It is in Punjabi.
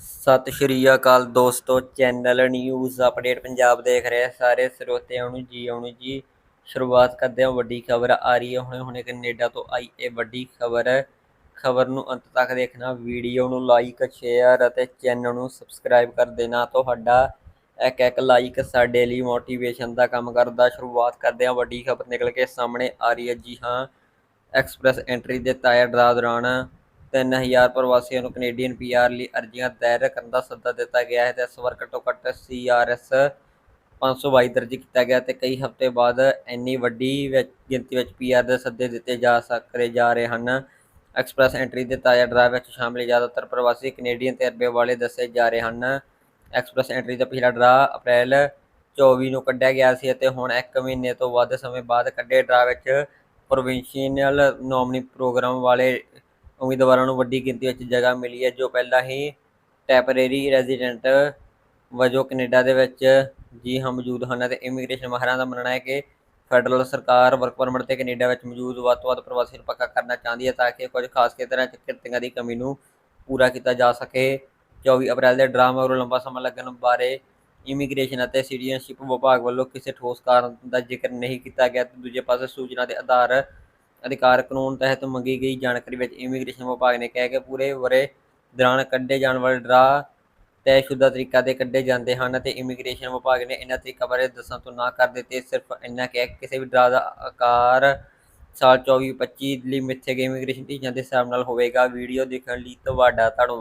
ਸਤਿ ਸ਼੍ਰੀ ਅਕਾਲ ਦੋਸਤੋ, ਚੈਨਲ ਨਿਊਜ਼ ਅਪਡੇਟ ਪੰਜਾਬ ਦੇਖ ਰਹੇ ਸਾਰੇ ਸਰੋਤਿਆਂ ਨੂੰ ਜੀ, ਆਉਣ ਜੀ। ਸ਼ੁਰੂਆਤ ਕਰਦੇ ਹਾਂ, ਵੱਡੀ ਖਬਰ ਆ ਰਹੀ ਹੈ। ਹੁਣੇ ਹੁਣੇ ਕੈਨੇਡਾ ਤੋਂ ਆਈ ਇਹ ਵੱਡੀ ਖਬਰ। ਖਬਰ ਨੂੰ ਅੰਤ ਤੱਕ ਦੇਖਣਾ, ਵੀਡੀਓ ਨੂੰ ਲਾਈਕ ਸ਼ੇਅਰ ਅਤੇ ਚੈਨਲ ਨੂੰ ਸਬਸਕ੍ਰਾਈਬ ਕਰ ਦੇਣਾ। ਤੁਹਾਡਾ ਇੱਕ ਇੱਕ ਲਾਈਕ ਸਾਡੇ ਲਈ ਮੋਟੀਵੇਸ਼ਨ ਦਾ ਕੰਮ ਕਰਦਾ। ਸ਼ੁਰੂਆਤ ਕਰਦੇ ਹਾਂ, ਵੱਡੀ ਖਬਰ ਨਿਕਲ ਕੇ ਸਾਹਮਣੇ ਆ ਰਹੀ ਹੈ। ਜੀ ਹਾਂ ਐਕਸਪ੍ਰੈਸ ਐਂਟਰੀ ਦੇ ਤਾਇਰ ਦਾ ਦੌਰਾਨ 3000 ਪ੍ਰਵਾਸੀਆਂ ਨੂੰ ਕੈਨੇਡੀਅਨ ਪੀਆਰ ਲਈ ਅਰਜ਼ੀਆਂ ਦਾਇਰ ਕਰਨ ਦਾ ਸੱਦਾ ਦਿੱਤਾ ਗਿਆ ਹੈ ਤੇ ਇਸ ਵਾਰ ਘੱਟੋ ਘੱਟ ਸੀਆਰਐਸ 522 ਦਰਜ ਕੀਤਾ ਗਿਆ ਤੇ ਕਈ ਹਫ਼ਤੇ ਬਾਅਦ ਇੰਨੀ ਵੱਡੀ ਵਿੱਚ- ਗਿਣਤੀ ਵਿੱਚ ਪੀਆਰ ਦੇ ਸੱਦੇ ਦਿੱਤੇ ਜਾ ਸਕਦੇ ਜਾ ਰਹੇ ਹਨ। ਐਕਸਪ੍ਰੈਸ ਐਂਟਰੀ ਦੇ ਤਾਜ਼ਾ ਡਰਾ ਵਿੱਚ ਸ਼ਾਮਲ ਜ਼ਿਆਦਾਤਰ ਪ੍ਰਵਾਸੀ ਕੈਨੇਡੀਅਨ ਤਜਰਬੇ ਵਾਲੇ ਦੱਸੇ ਜਾ ਰਹੇ ਹਨ। ਐਕਸਪ੍ਰੈਸ ਐਂਟਰੀ ਦਾ ਪਿਛਲਾ ਡਰਾ ਅਪ੍ਰੈਲ 24 ਨੂੰ ਕੱਢਿਆ ਗਿਆ ਸੀ ਅਤੇ ਹੁਣ 1 ਮਹੀਨੇ ਤੋਂ ਵੱਧ ਸਮੇਂ ਬਾਅਦ ਕੱਢੇ ਡਰਾ ਵਿੱਚ ਪ੍ਰੋਵਿੰਸ਼ੀਅਲ ਨੋਮਨੀ ਪ੍ਰੋਗਰਾਮ ਵਾਲੇ ਉਮੀਦਵਾਰਾਂ ਨੂੰ ਵੱਡੀ ਗਿਣਤੀ ਵਿੱਚ ਜਗ੍ਹਾ ਮਿਲੀ ਹੈ, ਜੋ ਪਹਿਲਾਂ ਹੀ ਟੈਂਪਰੇਰੀ ਰੈਜ਼ੀਡੈਂਟ ਵਜੋਂ ਕੈਨੇਡਾ ਦੇ ਵਿੱਚ ਜੀ ਹਾਂ ਮੌਜੂਦ ਹਨ ਅਤੇ ਇਮੀਗ੍ਰੇਸ਼ਨ ਮਾਹਰਾਂ ਦਾ ਮੰਨਣਾ ਹੈ ਕਿ ਫੈਡਰਲ ਸਰਕਾਰ ਵਰਕ ਪਰਮਿਟ ਤੇ ਕੈਨੇਡਾ ਵਿੱਚ ਮੌਜੂਦ ਵੱਧ ਤੋਂ ਵੱਧ ਪ੍ਰਵਾਸੀ ਨੂੰ ਪੱਕਾ ਕਰਨਾ ਚਾਹੁੰਦੀ ਹੈ ਤਾਂ ਕਿ ਕੁਝ ਖਾਸ ਖੇਤਰਾਂ 'ਚ ਕਿਰਤੀਆਂ ਦੀ ਕਮੀ ਨੂੰ ਪੂਰਾ ਕੀਤਾ ਜਾ ਸਕੇ। 24 ਅਪ੍ਰੈਲ ਦੇ ਡਰਾਮਾ ਮਗਰੋਂ ਲੰਬਾ ਸਮਾਂ ਲੱਗਣ ਬਾਰੇ ਇਮੀਗ੍ਰੇਸ਼ਨ ਅਤੇ ਸਿਟੀਜ਼ਨਸ਼ਿਪ ਵਿਭਾਗ ਵੱਲੋਂ ਕਿਸੇ ਠੋਸ ਕਾਰਨ ਦਾ ਜ਼ਿਕਰ ਨਹੀਂ ਕੀਤਾ ਗਿਆ। ਤੇ ਦੂਜੇ ਪਾਸੇ ਸੂਚਨਾ ਦੇ ਆਧਾਰ ਅਧਿਕਾਰ ਕਾਨੂੰਨ ਤਹਿਤ ਮੰਗੀ ਗਈ ਜਾਣਕਾਰੀ ਵਿੱਚ ਇਮੀਗ੍ਰੇਸ਼ਨ ਵਿਭਾਗ ਨੇ ਕਿਹਾ ਕਿ ਪੂਰੇ ਵਰੇ ਦੌਰਾਨ ਕੱਢੇ ਜਾਣ ਵਾਲੇ ਡਰਾ ਤੈਅਸ਼ੁਦਾ ਤਰੀਕਾ ਦੇ ਕੱਢੇ ਜਾਂਦੇ ਹਨ ਅਤੇ ਇਮੀਗ੍ਰੇਸ਼ਨ ਵਿਭਾਗ ਨੇ ਇਹਨਾਂ ਤਰੀਕਾਂ ਬਾਰੇ ਦੱਸਣ ਤੋਂ ਨਾ ਕਰ ਦਿੱਤੇ। ਸਿਰਫ ਇੰਨਾ ਕਿਹਾ ਕਿ ਕਿਸੇ ਵੀ ਡਰਾ ਦਾ ਆਕਾਰ ਸਾਲ 24-25 ਲਈ ਮਿੱਥੇ ਗਏ ਇਮੀਗ੍ਰੇਸ਼ਨ ਟੀਚਿਆਂ ਦੇ ਹਿਸਾਬ ਨਾਲ ਹੋਵੇਗਾ। ਵੀਡੀਓ ਦੇਖਣ ਲਈ ਤੁਹਾਡਾ ਧੰਨਵਾਦ।